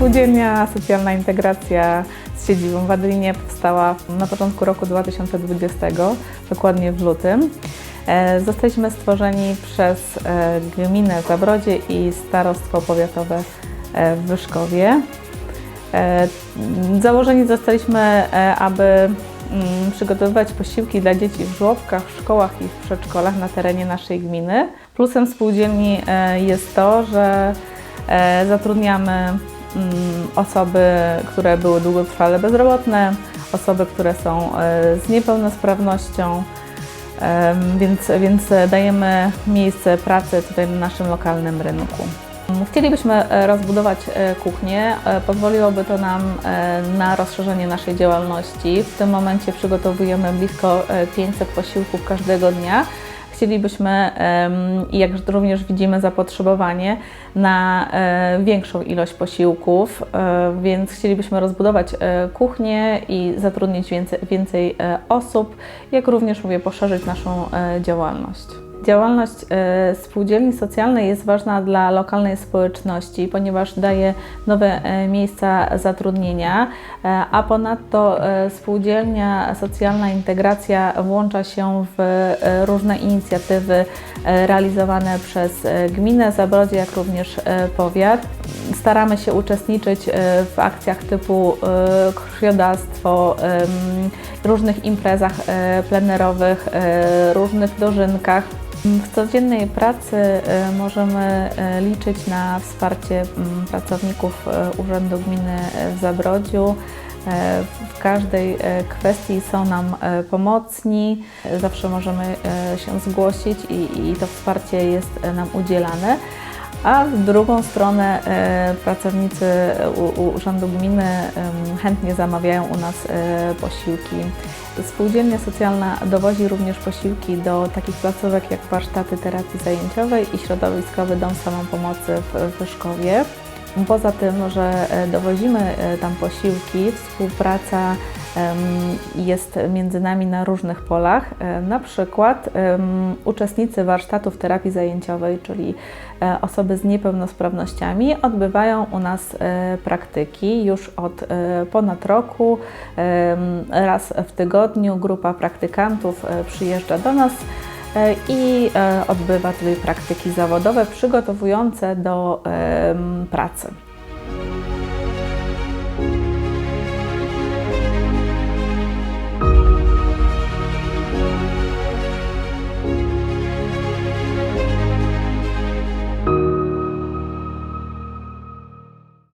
Spółdzielnia Socjalna Integracja z siedzibą w Adlinie powstała na początku roku 2020, dokładnie w lutym. E, Zostaliśmy stworzeni przez e, gminę Zabrodzie i Starostwo Powiatowe e, w Wyszkowie. Założeni zostaliśmy, aby mm, przygotowywać posiłki dla dzieci w żłobkach, w szkołach i w przedszkolach na terenie naszej gminy. Plusem spółdzielni jest to, że zatrudniamy osoby, które były długotrwale bezrobotne, osoby, które są e, z niepełnosprawnością, więc, więc dajemy miejsce pracy tutaj na naszym lokalnym rynku. Chcielibyśmy e, rozbudować e, kuchnię. Pozwoliłoby to nam na rozszerzenie naszej działalności. W tym momencie przygotowujemy blisko e, 500 posiłków każdego dnia. Chcielibyśmy, i jak również widzimy zapotrzebowanie, na e, większą ilość posiłków, e, więc chcielibyśmy rozbudować e, kuchnię i zatrudnić więcej, więcej osób, jak również mówię, poszerzyć naszą działalność. Działalność e, spółdzielni socjalnej jest ważna dla lokalnej społeczności, ponieważ daje nowe e, miejsca zatrudnienia, e, a ponadto spółdzielnia socjalna integracja włącza się w różne inicjatywy realizowane przez gminę Zabrodzie, jak również powiat. Staramy się uczestniczyć w akcjach typu krwiodawstwo, różnych imprezach plenerowych, różnych dożynkach. W codziennej pracy e, możemy e, liczyć na wsparcie mm, pracowników e, Urzędu Gminy w Zabrodziu. W każdej kwestii są nam pomocni, zawsze możemy się zgłosić i, i to wsparcie jest nam udzielane. A w drugą stronę e, pracownicy Urzędu Gminy chętnie zamawiają u nas e, posiłki. Spółdzielnia socjalna dowozi również posiłki do takich placówek jak warsztaty terapii zajęciowej i środowiskowy dom samopomocy w Wyszkowie. Poza tym, że e, dowozimy e, tam posiłki, współpraca jest między nami na różnych polach. E, Na przykład uczestnicy warsztatów terapii zajęciowej, czyli osoby z niepełnosprawnościami, odbywają u nas praktyki już od ponad roku. Raz w tygodniu grupa praktykantów przyjeżdża do nas i e, odbywa tutaj praktyki zawodowe przygotowujące do pracy.